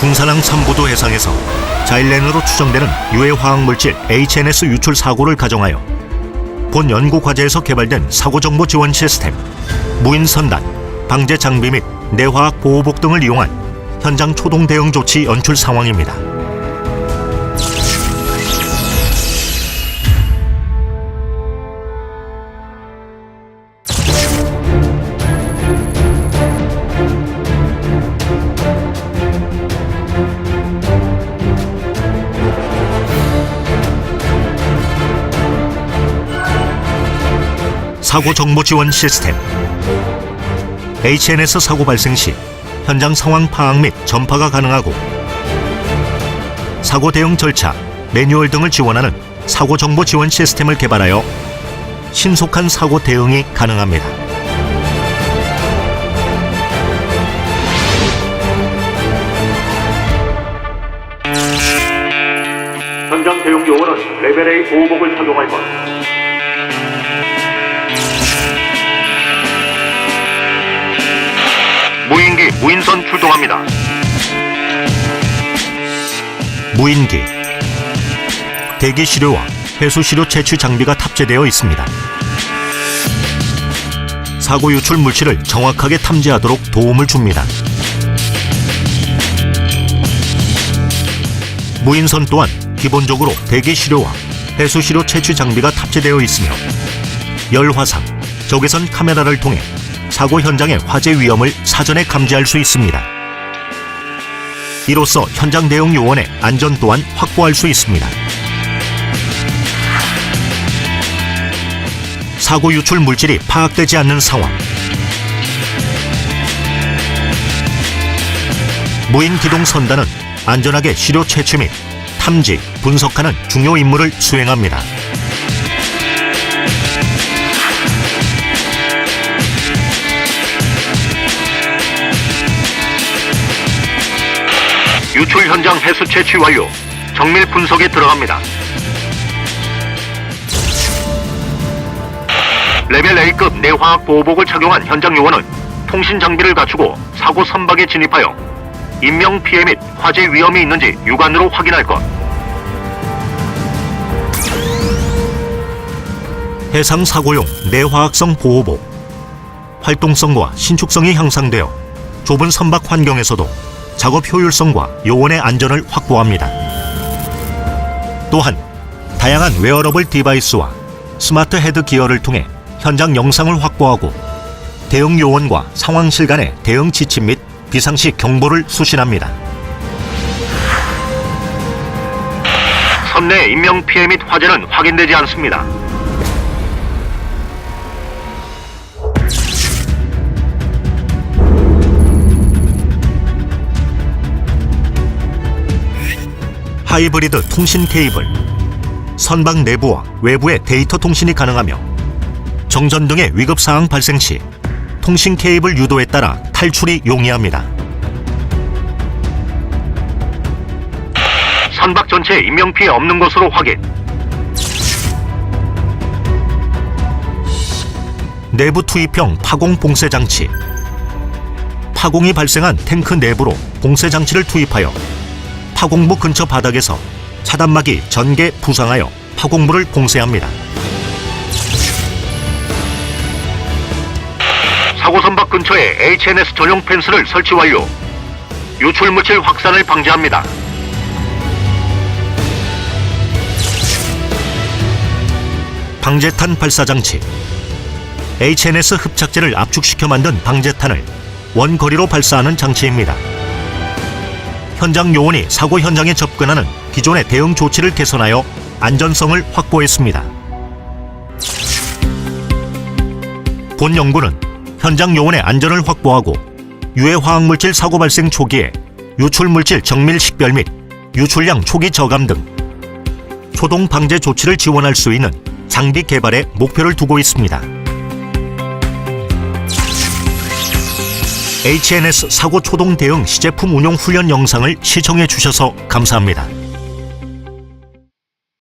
궁산항 삼부도 해상에서 자일렌으로 추정되는 유해 화학 물질 HNS 유출 사고를 가정하여 본 연구 과제에서 개발된 사고 정보 지원 시스템, 무인 선단, 방제 장비 및 내화학 보호복 등을 이용한 현장 초동 대응 조치 연출 상황입니다. 사고 정보 지원 시스템 HNS 사고 발생 시 현장 상황 파악 및 전파가 가능하고 사고 대응 절차, 매뉴얼 등을 지원하는 사고 정보 지원 시스템을 개발하여 신속한 사고 대응이 가능합니다. 현장 대응 요원은 레벨 A 보호복을 착용할 것. 무인기 무인선 출동합니다. 무인기 대기 시료와 해수 시료 채취 장비가 탑재되어 있습니다. 사고 유출 물질을 정확하게 탐지하도록 도움을 줍니다. 무인선 또한 기본적으로 대기 시료와 해수 시료 채취 장비가 탑재되어 있으며 열화상, 적외선 카메라를 통해 사고 현장의 화재 위험을 사전에 감지할 수 있습니다. 이로써 현장 대응 요원의 안전 또한 확보할 수 있습니다. 사고 유출 물질이 파악되지 않는 상황. 무인 기동 선단은 안전하게 시료 채취 및 탐지, 분석하는 중요 임무를 수행합니다. 유출 현장 해수 채취 완료. 정밀 분석에 들어갑니다. 레벨 A급 내화학 보호복을 착용한 현장 요원은 통신 장비를 갖추고 사고 선박에 진입하여 인명 피해 및 화재 위험이 있는지 육안으로 확인할 것. 해상 사고용 내화학성 보호복. 활동성과 신축성이 향상되어 좁은 선박 환경에서도 작업 효율성과 요원의 안전을 확보합니다. 또한 다양한 웨어러블 디바이스와 스마트 헤드 기어를 통해 현장 영상을 확보하고 대응 요원과 상황실 간의 대응 지침 및 비상시 경보를 수신합니다. 선내 인명 피해 및 화재는 확인되지 않습니다. 하이브리드 통신 케이블, 선박 내부와 외부의 데이터 통신이 가능하며 정전 등의 위급 사항 발생 시 통신 케이블 유도에 따라 탈출이 용이합니다. 선박 전체 인명 피해 없는 것으로 확인. 내부 투입형 파공 봉쇄 장치. 파공이 발생한 탱크 내부로 봉쇄 장치를 투입하여 파공부 근처 바닥에서 차단막이 전개 부상하여 파공부를 봉쇄합니다. 사고 선박 근처에 HNS 전용 펜스를 설치 완료. 유출 물질 확산을 방지합니다. 방제탄 발사 장치. HNS 흡착제를 압축시켜 만든 방제탄을 원거리로 발사하는 장치입니다. 현장 요원이 사고 현장에 접근하는 기존의 대응 조치를 개선하여 안전성을 확보했습니다. 본 연구는 현장 요원의 안전을 확보하고 유해 화학 물질 사고 발생 초기에 유출 물질 정밀 식별 및 유출량 초기 저감 등 초동 방제 조치를 지원할 수 있는 장비 개발에 목표를 두고 있습니다. HNS 사고 초동 대응 시제품 운용 훈련 영상을 시청해 주셔서 감사합니다.